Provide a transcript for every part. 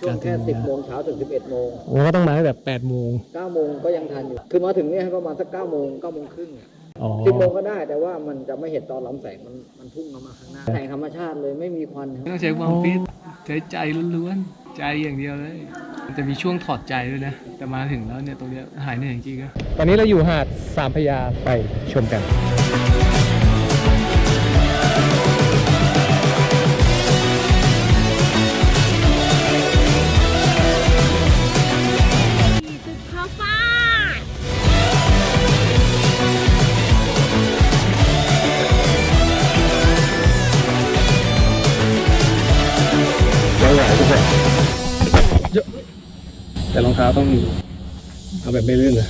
ช่วงแค่สิบโมงเช้าถึงสิบเอ็ดโมงโอ้ก็ต้องมาตั้งแต่แปดโมงเก้าโมงก็ยังทันอยู่ คือมาถึงเนี่ยให้ประมาณสักเก้าโมงเก้าโมงครึ่งอ๋อสิบโมงก็ได้แต่ว่ามันจะไม่เห็นตอนล้ำแสงมันมันพุ่งเข้ามาข้างหน้าแสงธรรมชาติเลยไม่มีควันครับไม่ต้องใช้ความฟิตใช้ใจล้วนๆใจอย่างเดียวเลยมันจะมีช่วงถอดใจด้วยนะ แต่มาถึงแล้วเนี่ยตรงเนี้ยหายเหนื่อยจริงๆอะตอนนี้เราอยู่หาดสามพระยาไปชมกัน รองเท้าต้องเอาแบบไม่ลื่นนะ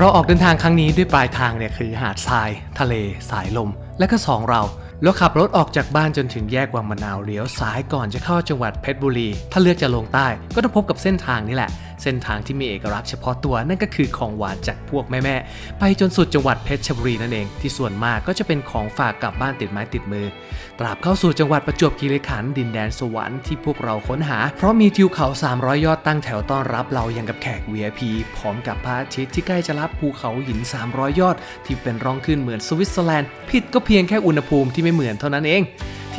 เราออกเดินทางครั้งนี้ด้วยปลายทางเนี่ยคือหาดทราย ทะเล สายลม และก็สองเราแล้วขับรถออกจากบ้านจนถึงแยกวังมะนาวเลี้ยวซ้ายก่อนจะเข้าจังหวัดเพชรบุรี ถ้าเลือกจะลงใต้ก็ต้องพบกับเส้นทางนี่แหละ เส้นทางที่มีเอกลักษณ์เฉพาะตัวนั่นก็คือของหวานจากพวกแม่ๆ ไปจนสุดจังหวัดเพชรบุรีนั่นเอง ที่ส่วนมากก็จะเป็นของฝากกลับบ้านติดไม้ติดมือ ตราบเข้าสู่จังหวัดประจวบคีรีขันธ์ดินแดนสวรรค์ที่พวกเราค้นหา เพราะมีทิวเขา 300 ยอดตั้งแถวต้อนรับเราอย่างกับแขก VIP พร้อมกับพระอาทิตย์ที่ใกล้จะรับภูเขาหิน 300 ยอด ที่เป็นร่องขึ้นเหมือนสวิตเซอร์แลนด์ผิดก็เพียงแค่อุณหภูมิที่ไม่เหมือนเท่านั้นเอง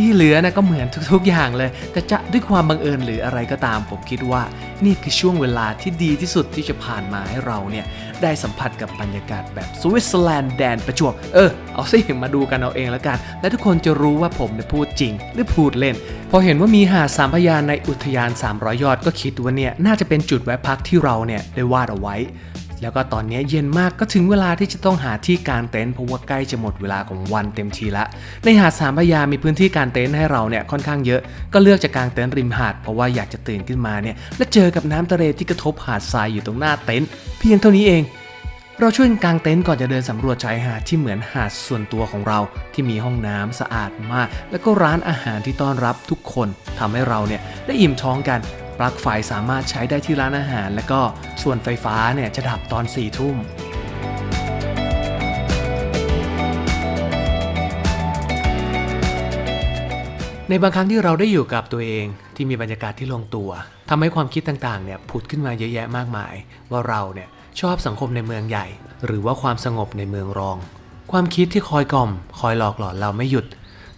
ที่เหลือนะก็เหมือนทุกๆอย่างเลย แต่จะด้วยความบังเอิญหรืออะไรก็ตาม ผมคิดว่านี่คือช่วงเวลาที่ดีที่สุดที่จะผ่านมาให้เราเนี่ย ได้สัมผัสกับบรรยากาศแบบสวิตเซอร์แลนด์แดนประจวบ เออ เอาสิมาดูกันเอาเองแล้วกัน และทุกคนจะรู้ว่าผมเนี่ยพูดจริง หรือพูดเล่น พอเห็นว่ามีหาดสามพยานในอุทยาน 300 ยอดก็คิดว่าเนี่ยน่าจะเป็นจุดแวะพักที่เราเนี่ยได้วาดเอาไว้ แล้วก็ตอนนี้เย็นมากก็ถึงเวลาที่จะต้องหาที่กางเต็นท์เพราะว่าใกล้จะหมดเวลาของวันเต็มทีละ ในหาดสามพยามีพื้นที่กางเต็นท์ให้เราเนี่ยค่อนข้างเยอะก็เลือกจะกางเต็นท์ริมหาดเพราะว่าอยากจะตื่นขึ้นมาเนี่ยและเจอกับน้ำทะเลที่กระทบหาดทรายอยู่ตรงหน้าเต็นท์เพียงเท่านี้เองเราช่วยกันกางเต็นท์ก่อนจะเดินสำรวจชายหาดที่เหมือนหาดส่วนตัวของเราที่มีห้องน้ำสะอาดมาก แล้วก็ร้านอาหารที่ต้อนรับทุกคนทำให้เราเนี่ยได้อิ่มท้องกัน ปลั๊กไฟสามารถใช้ได้ที่ร้านอาหาร แล้วก็ส่วนไฟฟ้าเนี่ยจะดับตอน4ี่ทุ่มในบางครั้งที่เราได้อยู่กับตัวเองที่มีบรรยากาศที่ลงตัวทำให้ความคิดต่างๆเนี่ยผุดขึ้นมาเยอะแยะมากมาย ว่าเราเนี่ยชอบสังคมในเมืองใหญ่ หรือว่าความสงบในเมืองรอง ความคิดที่คอยกล่อม คอยหลอกหลอนเราไม่หยุด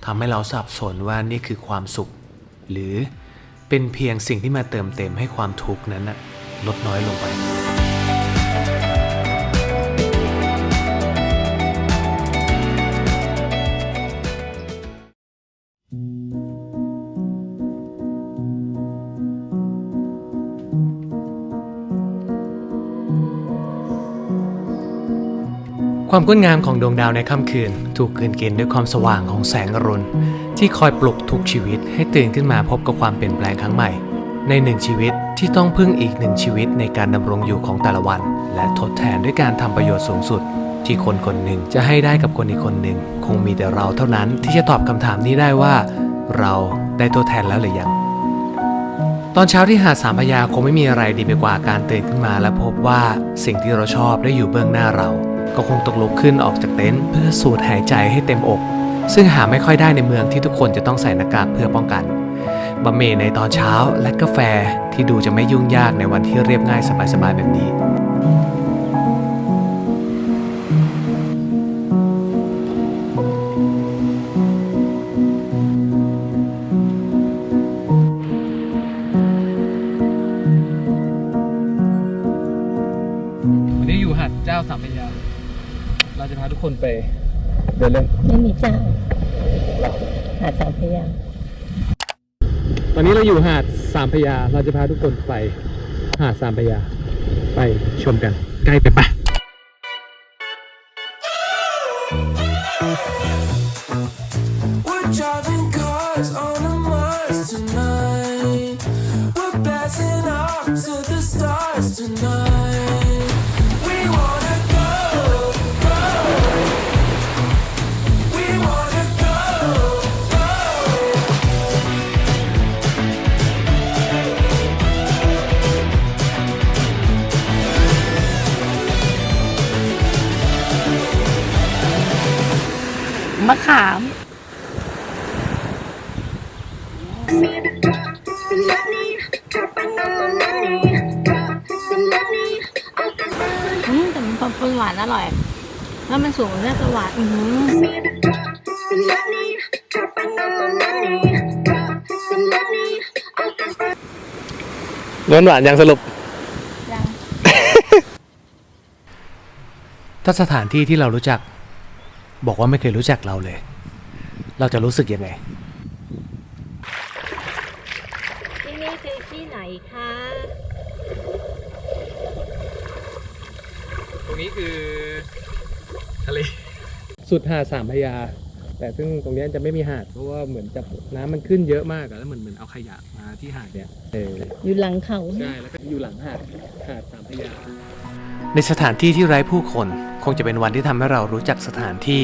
ทำให้เราสับสนว่านี่คือความสุข หรือ เป็นเพียงสิ่งที่มาเติมเต็มให้ความทุกข์นั้นนะลดน้อยลงไป ความงดงามของดวงดาวในค่ำคืน ถูกกลืนกินด้วยความสว่างของแสงอรุณ ที่คอยปลุกทุกชีวิตให้ตื่นขึ้นมาพบกับความเปลี่ยนแปลงครั้งใหม่ ในหนึ่งชีวิตที่ต้องพึ่งอีกหนึ่งชีวิตในการดำรงอยู่ของแต่ละวัน และทดแทนด้วยการทำประโยชน์สูงสุด ที่คนคนหนึ่งจะให้ได้กับคนอีกคนหนึ่ง คงมีแต่เราเท่านั้นที่จะตอบคำถามนี้ได้ว่า เราได้ตัวแทนแล้วหรือยัง ตอนเช้าที่หาดสามพยาคงไม่มีอะไรดีไปกว่าการตื่นขึ้นมา และพบว่าสิ่งที่เราชอบได้อยู่เบื้องหน้าเรา ก็คงตกลุกขึ้นออกจากเต็นท์เพื่อสูดหายใจให้เต็มอก ซึ่งหาไม่ค่อยได้ในเมืองที่ทุกคนจะต้องใส่หน้ากากเพื่อป้องกันบะหมี่ในตอนเช้าและกาแฟที่ดูจะไม่ยุ่งยากในวันที่เรียบง่ายสบายๆแบบนี้วันนี้อยู่หาดเจ้าสามพระยา เราจะพาทุกคนไปเดินเล่นไม่มีเจ้าหาดสามพระยา ตอนนี้เราอยู่หาดสามพระยา เราจะพาทุกคนไปหาดสามพระยา ไปชมกัน ใกล้ไปปะ We're มะขาม อืมแต่มันพอหวานอร่อย แล้วมันสูงน่าจะหวานอือหือร้อนหวานยังสรุป ยัง ถ้าสถานที่ที่เรารู้จัก บอกว่าไม่เคยรู้จักเราเลย เราจะรู้สึกยังไง ที่นี่คือที่ไหนคะ ตรงนี้คือทะเล สุดหาดสามพระยา แต่ซึ่งตรงเนี้ยจะไม่มีหาดเพราะว่าเหมือนจะน้ำมันขึ้นเยอะมากอะแล้วเหมือนเหมือนเอาขยะมาที่หาดเนี้ยเอออยู่หลังเขา ใช่แล้วก็อยู่หลังหาดหาดสามพระยา ในสถานที่ที่ไร้ผู้คน คงจะเป็นวันที่ทำให้เรารู้จักสถานที่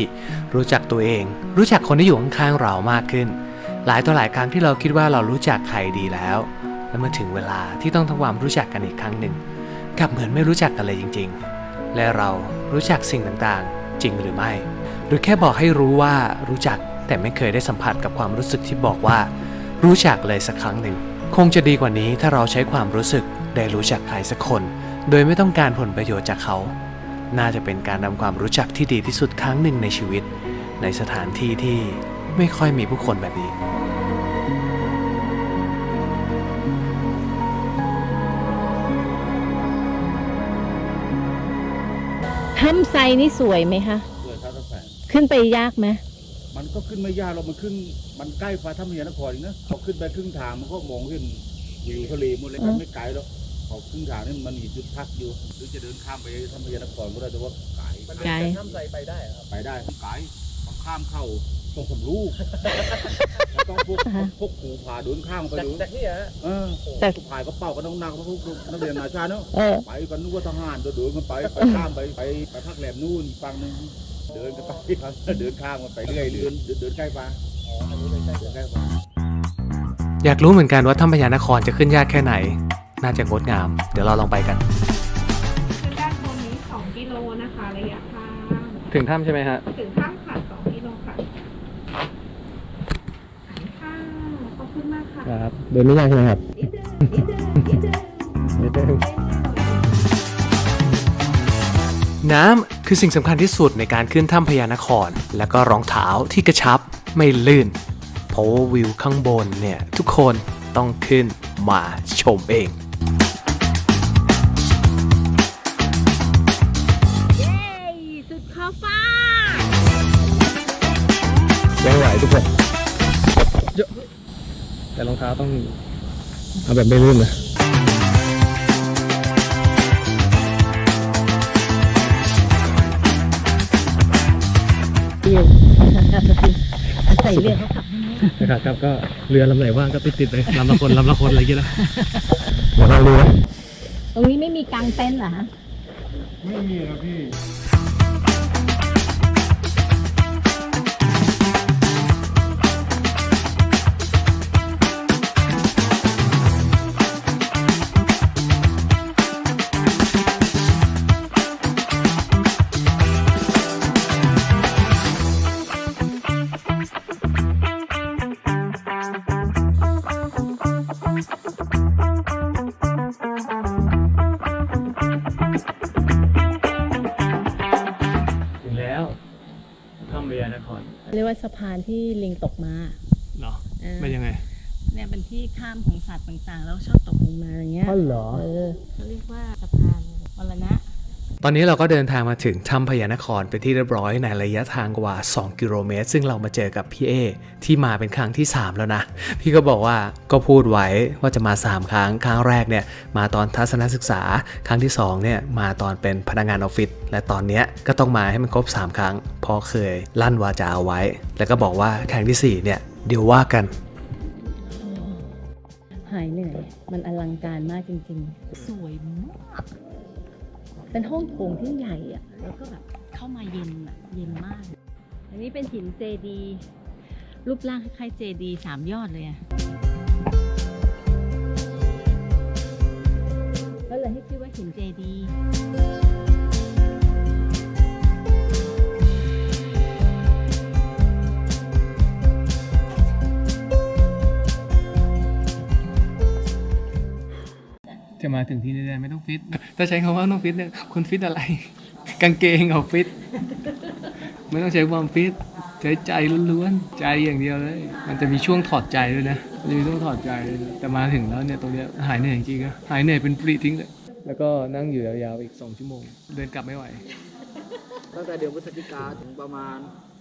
รู้จักตัวเอง รู้จักคนที่อยู่ข้างๆเรามากขึ้น หลายต่อหลายครั้งที่เราคิดว่าเรารู้จักใครดีแล้ว แล้วมื่อถึงเวลาที่ต้องทำความรู้จักกันอีกครั้งหนึ่งกลับเหมือนไม่รู้จักกันเลยจริง ๆ และเรารู้จักสิ่งต่างๆ จริงหรือไม่ หรือแค่บอกให้รู้ว่ารู้จักแต่ไม่เคยได้สัมผัสกับความรู้สึกที่บอกว่า รู้จักเลยสักครั้งหนึ่ง คงจะดีกว่านี้ถ้าเราใช้ความรู้สึกได้รู้จักใครสักคน โดยไม่ต้องการผลประโยชน์จากเขา น่าจะเป็นการทำความรู้จักที่ดีที่สุดครั้งหนึ่งในชีวิต ในสถานที่ที่ไม่ค่อยมีผู้คนแบบนี้ ถ้ำไซนี่สวยไหมคะเกิดท้าตั้งแต่ขึ้นไปยากไหม มันก็ขึ้นไม่ยากเรามันขึ้น มันใกล้ฟ้าถ้ำพญานครอีกนะพอขึ้นไปครึ่งทางมันก็มองเห็นวิวทะเลหมดเลยมันไม่ไกลหรอก พอครึ่งทางนี่มันมีจุดพักอยู่หรือจะเดินข้ามไปถ้ำพญานครก็ได้แต่ว่าไกลไกลน้ำใสไปได้ครับไปได้ไกลต้องข้ามเข้าต้องสำลูกแล้วต้องพวกพวกผูผาเดินข้ามไปจากดูจากนี่ฮะเออจากพวกผายก็เป่ากันต้องนักพวกนักเรียนนาชาติเนาะเออไปกันนึกว่าทหารก็เดินกันไปไปข้ามไปไปไปพักแหลมนู่นอีกฝั่งหนึงเดินกันไปเดินข้ามกันไปเรื่อยเดินเดินเดินใกล้ฟ้าอ๋ออันนี้เดินใกล้เดินใกล้ฟ้าอยากรู้เหมือนกันว่าถ้ำพญานครจะขึ้นยากแค่ไหน น่าจะงดงาม เดี๋ยวเราลองไปกันคือด้านบนนี้2กิโลนะคะระยะทางถึงถ้ำใช่ไหมฮะ ถึงถ้ำค่ะ2กิโลค่ะค่ะขอบคุณมากค่ะครับเดินไม่ยากใช่ไหมครับนิดนึงนิดนึงนิดนึงนิดนึงน้ำคือสิ่งสำคัญที่สุดในการขึ้นถ้ำพญานคร และก็รองเท้าที่กระชับไม่ลื่น เพราะว่าวิวข้างบนเนี่ย ทุกคนต้องขึ้นมาชมเอง ทุกคนเยอะแต่รองเท้าต้องเอาแบบไม่ลื่นนะเดียวใส่เรือเขากลับให้ไหมนะครับครับก็เรือลำไหนว่างก็ติดติดๆไปลำละคนลำละคนอะไรอย่างเงี้ยนะเดี๋ยวเราเรือตรงนี้ไม่มีกางเต็นท์เหรอฮะไม่มีครับพี่ ว่าสะพานที่ลิงตกมาเนาะเออเป็นยังไง เนี่ยเป็นที่ข้ามของสัตว์ต่างๆ แล้วชอบตกลงมาอย่างเงี้ยอ๋อเหรอ เออเขาเรียกว่าสะพานมรณะต อนนี้เราก็เดินทางมาถึงถ้ำพญานครเป็นที่เรียบร้อยในระยะทางกว่า 2 กิโลเมตร ซึ่งเรามาเจอกับพี่เอที่มาเป็นครั้งที่ 3 แล้วนะ พี่ก็บอกว่าก็พูดไว้ว่าจะมา 3 ครั้ง ครั้งแรกเนี่ยมาตอนทัศนศึกษา ครั้งที่2เนี่ยมาตอนเป็นพนักงานออฟฟิศ และตอนเนี้ยก็ต้องมาให้มันครบ 3 ครั้งเพราะเคยลั่นวาจาเอาไว้ แล้วก็บอกว่าครั้งทีสี่4เนี่ยเดี๋ยวว่ากันหายเหนื่อย มันอลังการมากจริงๆ สวยมาก เป็นห้องโถงที่ใหญ่อะแล้วก็แบบเข้ามาเย็นอะเย็นมาก อันนี้เป็นหินเจดีรูปร่างคล้ายๆเจดีสามยอดเลยอะก็เลยให้ชื่อว่าหินเจดี จะมาถึงที่นี่ได้ไม่ต้องฟิตถ้าใช้คำว่าต้องฟิตเนี่ยคนฟิตอะไร กางเกงเอาฟิต ไม่ต้องใช้ความฟิตใช้ใจล้วนๆใจอย่างเดียวเลย มันจะมีช่วงถอดใจด้วยนะมันจะมีช่วงถอดใจด้วยนะแต่มาถึงแล้วเนี่ยตรงเนี้ยหายเหนื่อยจริงๆนะหายเหนื่อยเป็นปริทิ้งเลยแล้วก็นั่งอยู่ยาวๆอีก2ชั่วโมง เดินกลับไม่ไหวตั้งแต่เดือนพฤศจิกาถึงประมาณ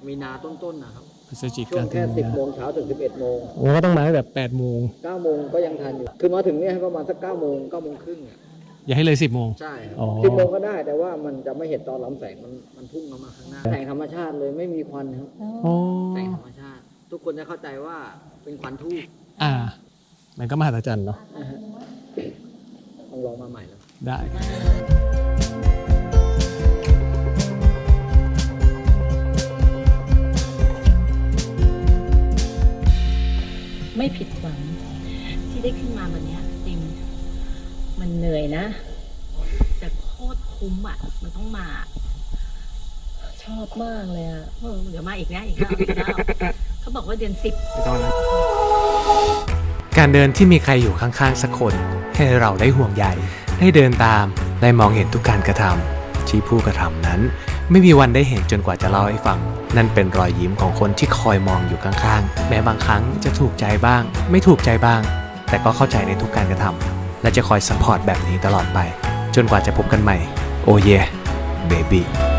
มีนาต้นๆนะครับ พฤศจิช่วกางแค่10โมงเช้าถึง11โมงโอ้ก็ต้องมาตั้งแต่8โมง9โมงก็ยังทันอยู่ คือมาถึงเนี่ยให้ประมาณสัก9โมง9โมงครึ่งอะอย่าให้เลย10โมง ใช่ครับอ๋อ สิบโมงก็ได้แต่ว่ามันจะไม่เห็นตอนล้ำแสงมันมันพุ่งเข้ามาข้างหน้าแสงธรรมชาติเลยไม่มีควันครับอ๋อแสงธรรมชาติ ทุกคนจะเข้าใจว่าเป็นควันทูบอ่า มันก็มหัศจรรย์เนาะนะฮะต้องลองมาใหม่แล้ว ได้ ไม่ผิดหวัง ที่ได้ขึ้นมาวันเนี้ยจริง มันเหนื่อยนะ แต่โคตรคุ้มอะ มันต้องมา ชอบมากเลยอะเออเดี๋ยวมาอีกนะอีกรอบอีกรอบเขาบอกว่าเดือนสิบ ไม่ต้องแล้วการเดินที่มีใครอยู่ข้างๆสักคน ให้เราได้ห่วงใยได้เดินตามได้มองเห็นทุกการกระทำที่ผู้กระทำนั้น ไม่มีวันได้เห็นจนกว่าจะเล่าให้ฟัง นั่นเป็นรอยยิ้มของคนที่คอยมองอยู่ข้างๆ แม้บางครั้งจะถูกใจบ้าง ไม่ถูกใจบ้าง แต่ก็เข้าใจในทุกการกระทำและจะคอยสปอร์ตแบบนี้ตลอดไป จนกว่าจะพบกันใหม่ โอเยเบบี้